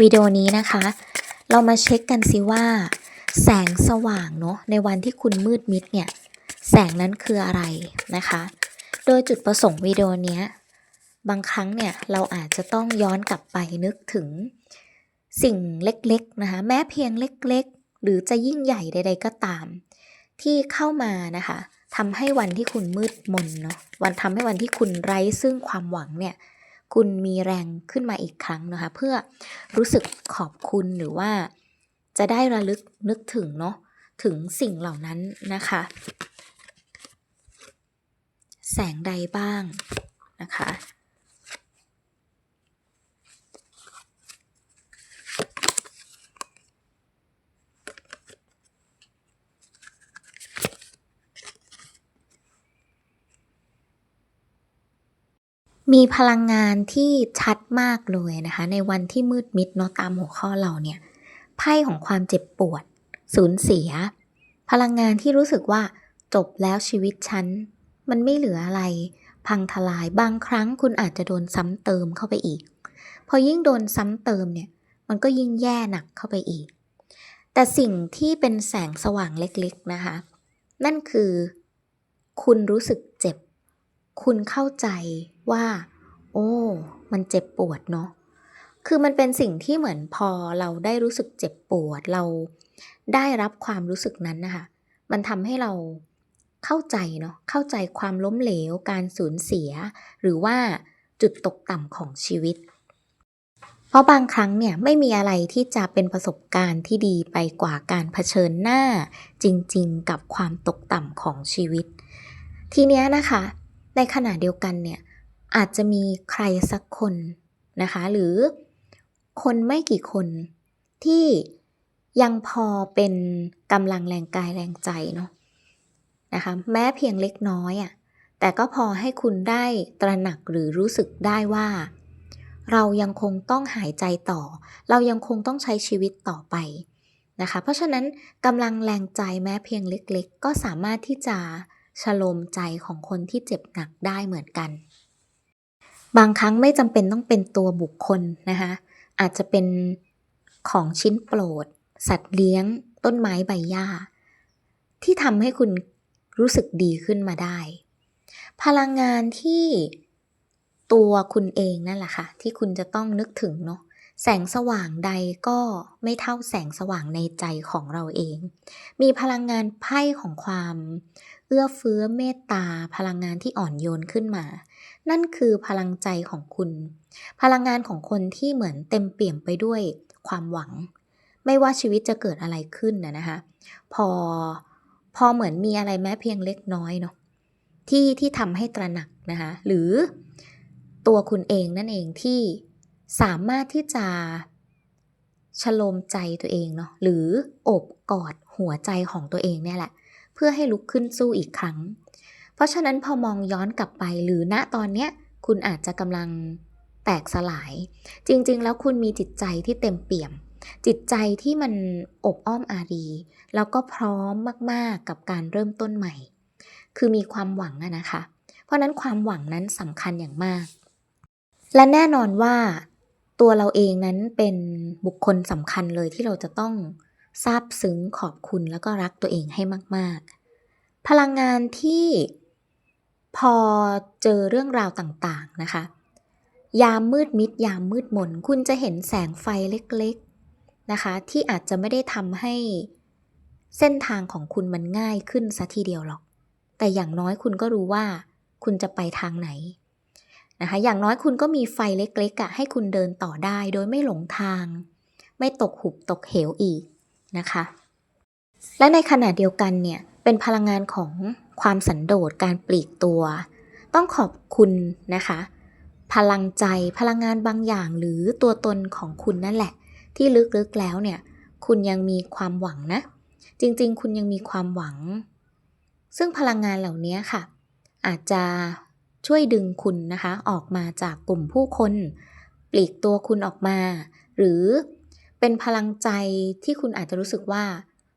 วิดีโอนี้นะคะ เรามาเช็คกันสิว่า แสงสว่างเนาะในวันที่คุณมืดมิดเนี่ย แสงนั้นคืออะไรนะคะ โดยจุดประสงค์วิดีโอนี้บางครั้งเนี่ยเราอาจจะต้องย้อนกลับไปนึกถึงสิ่งเล็กๆนะคะ แม้เพียงเล็กๆ หรือจะยิ่งใหญ่ใด ๆ ก็ตาม ที่เข้ามานะคะทำให้วันที่คุณมืดมนเนาะวันทำให้วันที่คุณไร้ซึ่งความหวังเนี่ย คุณมีแรงขึ้นมาอีกครั้งนะคะ เพื่อรู้สึกขอบคุณหรือว่า จะได้ระลึกนึกถึงเนาะถึงสิ่งเหล่านั้นนะคะ แสงใดบ้างนะคะ มีพลังงานที่ชัดมากเลยนะคะ ในวันที่มืดมิดเนาะตามหัวข้อเราเนี่ยไพ่ของความเจ็บปวด สูญเสีย พลังงานที่รู้สึกว่าจบแล้วชีวิตฉัน มันไม่เหลืออะไร พังทลายบางครั้งคุณอาจจะโดนซ้ำเติมเข้าไปอีก พอยิ่งโดนซ้ำเติมเนี่ย มันก็ยิ่งแย่หนักเข้าไปอีก แต่สิ่งที่เป็นแสงสว่างเล็กๆนะคะ นั่นคือ คุณรู้สึกเจ็บ คุณเข้าใจ ว่า โอ้ มันเจ็บปวดเนาะคือมันเป็นสิ่งที่เหมือนพอเราได้รู้สึกเจ็บปวดเราได้รับความรู้สึกนั้นนะคะมันทำให้เราเข้าใจเนาะเข้าใจความล้มเหลว การสูญเสีย หรือว่าจุดตกต่ำของชีวิต เพราะบางครั้งเนี่ยไม่มีอะไรที่จะเป็นประสบการณ์ที่ดีไปกว่าการเผชิญหน้า จริงๆ กับความตกต่ำของชีวิต ทีเนี้ยนะคะ ในขณะเดียวกันเนี่ย อาจจะมีใครสักคนนะคะ หรือคนไม่กี่คนที่ยังพอเป็นกำลังแรงกายแรงใจเนาะนะคะแม้เพียงเล็กน้อยอะ่ะแต่ก็พอให้คุณได้ตระหนักหรือรู้สึกได้ว่า เรายังคงต้องหายใจต่อ เรายังคงต้องใช้ชีวิตต่อไปนะคะ เพราะฉะนั้นกำลังแรงใจแม้เพียงเล็ก ๆ ก็สามารถที่จะชโลมใจของคนที่เจ็บหนักได้เหมือนกัน บางครั้งไม่จำเป็นต้องเป็นตัวบุคคลนะคะอาจจะเป็นของชิ้นโปรด สัตว์เลี้ยง ต้นไม้ใบหญ้า ที่ทำให้คุณรู้สึกดีขึ้นมาได้ พลังงานที่ตัวคุณเองนั่นแหละค่ะ ที่คุณจะต้องนึกถึงเนาะแสงสว่างใดก็ไม่เท่าแสงสว่างในใจของเราเอง มีพลังงานไพ่ของความ อื้อเฟื้อเมตตา พลังงานที่อ่อนโยนขึ้นมา นั่นคือพลังใจของคุณ พลังงานของคนที่เหมือนเต็มเปี่ยมไปด้วยความหวัง ไม่ว่าชีวิตจะเกิดอะไรขึ้นนะนะคะพอพอเหมือนมีอะไรแม้เพียงเล็กน้อยเนาะที่ที่ทำให้ตระหนักนะคะหรือตัวคุณเองนั่นเองที่สามารถที่จะชโลมใจตัวเองเนาะหรือโอบกอดหัวใจของตัวเองเนี่ยแหละ เพื่อให้ลุกขึ้นสู้อีกครั้ง เพราะฉะนั้นพอมองย้อนกลับไปหรือณตอนเนี้ยคุณอาจจะกำลังแตกสลาย จริง ๆ แล้วคุณมีจิตใจที่เต็มเปี่ยม จิตใจที่มันอบอ้อมอารี แล้วก็พร้อมมาก ๆ กับการเริ่มต้นใหม่ คือมีความหวังอะนะคะ เพราะนั้นความหวังนั้นสำคัญอย่างมาก และแน่นอนว่าตัวเราเองนั้นเป็นบุคคลสำคัญเลยที่เราจะต้อง ซาบซึ้งขอบคุณแล้วก็รักตัวเองให้มาก ๆ พลังงานที่พอเจอเรื่องราวต่างๆนะคะ ยามมืดมิด ยามมืดมน คุณจะเห็นแสงไฟเล็กๆนะคะ ที่อาจจะไม่ได้ทำให้เส้นทางของคุณมันง่ายขึ้นซะทีเดียวหรอก แต่อย่างน้อยคุณก็รู้ว่าคุณจะไปทางไหนนะคะ อย่างน้อยคุณก็มีไฟเล็กๆอะให้คุณเดินต่อได้ โดยไม่หลงทาง ไม่ตกหุบตกเหวอีก นะคะ และในขณะเดียวกันเนี่ยเป็นพลังงานของความสันโดษการปลีกตัว ต้องขอบคุณนะคะ พลังใจพลังงานบางอย่างหรือตัวตนของคุณนั่นแหละ ที่ลึกๆแล้วเนี่ยคุณยังมีความหวังนะ จริงๆ คุณยังมีความหวัง ซึ่งพลังงานเหล่านี้ค่ะ อาจจะช่วยดึงคุณนะคะ ออกมาจากกลุ่มผู้คน ปลีกตัวคุณออกมา หรือ เป็นพลังใจที่คุณอาจจะรู้สึกว่า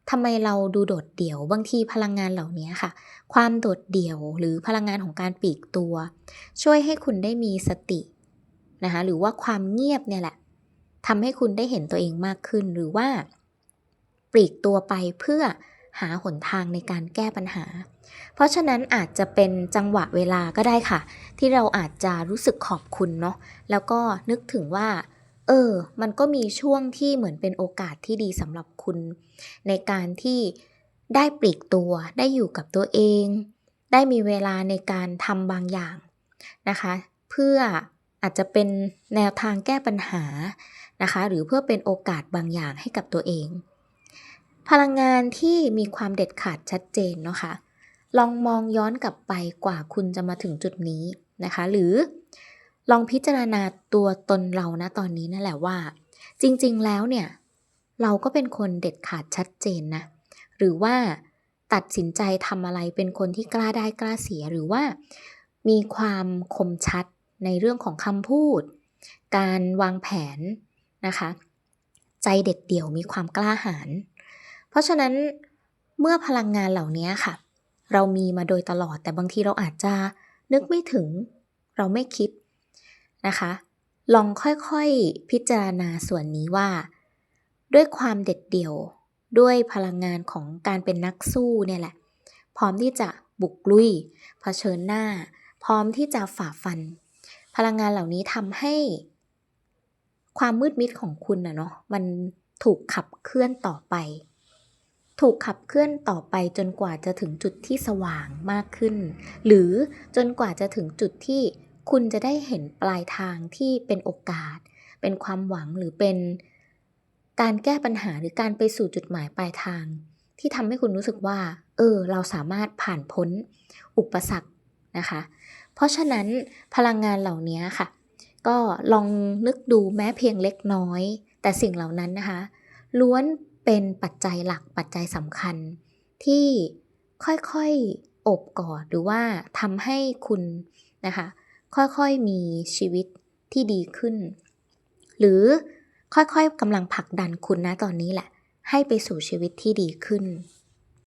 ทำไมเราดูโดดเดี่ยว บางทีพลังงานเหล่านี้ค่ะ ความโดดเดี่ยวหรือพลังงานของการปีกตัว ช่วยให้คุณได้มีสตินะคะหรือว่าความเงียบเนี่ยแหละทำให้คุณได้เห็นตัวเองมากขึ้นหรือว่า ปลีกตัวไปเพื่อหาหนทางในการแก้ปัญหา เพราะฉะนั้นอาจจะเป็นจังหวะเวลาก็ได้ค่ะ ที่เราอาจจะรู้สึกขอบคุณเนาะแล้วก็นึกถึงว่า เออ มันก็มีช่วงที่เหมือนเป็นโอกาสที่ดีสำหรับคุณ ในการที่ได้ปลีกตัวได้อยู่กับตัวเอง ได้มีเวลาในการทำบางอย่างนะคะ เพื่ออาจจะเป็นแนวทางแก้ปัญหานะคะ หรือเพื่อเป็นโอกาสบางอย่างให้กับตัวเอง พลังงานที่มีความเด็ดขาดชัดเจนเนาะคะ่ะลองมองย้อนกลับไปกว่าคุณจะมาถึงจุดนี้นะคะ หรือ ลองพิจารณาตัวตนเรานะตอนนี้นั่นแหละว่า จริงๆแล้วเนี่ย เราก็เป็นคนเด็ดขาดชัดเจนนะ หรือว่าตัดสินใจทำอะไรเป็นคนที่กล้าได้กล้าเสียหรือว่า มีความคมชัดในเรื่องของคำพูด การวางแผนนะคะ ใจเด็ดเดี่ยวมีความกล้าหาญเพราะฉะนั้นเมื่อพลังงานเหล่านี้ค่ะ เรามีมาโดยตลอดแต่บางทีเราอาจจะนึกไม่ถึง เราไม่คิด นะคะ ลองค่อยๆพิจารณาส่วนนี้ว่า ด้วยความเด็ดเดี่ยวด้วยพลังงานของการเป็นนักสู้เนี่ยแหละ พร้อมที่จะบุกลุยเผชิญหน้า พร้อมที่จะฝ่าฟัน พลังงานเหล่านี้ทำให้ ความมืดมิดของคุณนะเนาะมันถูกขับเคลื่อนต่อไป ถูกขับเคลื่อนต่อไปจนกว่าจะถึงจุดที่สว่างมากขึ้น หรือจนกว่าจะถึงจุดที่ คุณจะได้เห็นปลายทางที่เป็นโอกาส เป็นความหวังหรือเป็นการแก้ปัญหาหรือการไปสู่จุดหมายปลายทาง ที่ทำให้คุณรู้สึกว่า เออ เราสามารถผ่านพ้นอุปสรรคนะคะ เพราะฉะนั้นพลังงานเหล่านี้ค่ะ ก็ลองนึกดูแม้เพียงเล็กน้อย แต่สิ่งเหล่านั้นนะคะ ล้วนเป็นปัจจัยหลักปัจจัยสำคัญ ที่ค่อยๆอบกอดหรือว่าทำให้คุณนะคะ ค่อยๆมีชีวิตที่ดีขึ้น หรือค่อยๆกำลังผลักดันคุณนะตอนนี้แหละ ให้ไปสู่ชีวิตที่ดีขึ้น